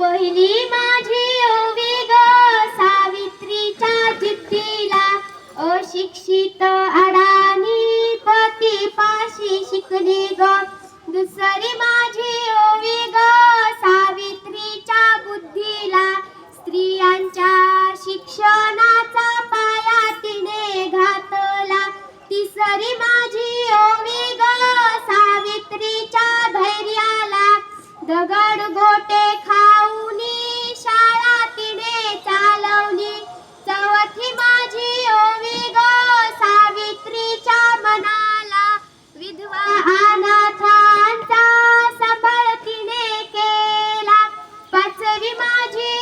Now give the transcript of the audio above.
पहिली माझी ओवी ग सावित्रीच्या जिद्दीला. अशिक्षित अडाणी पती पाशी शिकली ग. दुसरी माझी ओवी ग सावित्रीच्या बुद्धीला. स्त्रियांच्या शिक्षणाचा पाया तिने घातला. तिसरी माझी ओवी ग सावित्रीच्या धैर्याला. दगड गोटे खा माझी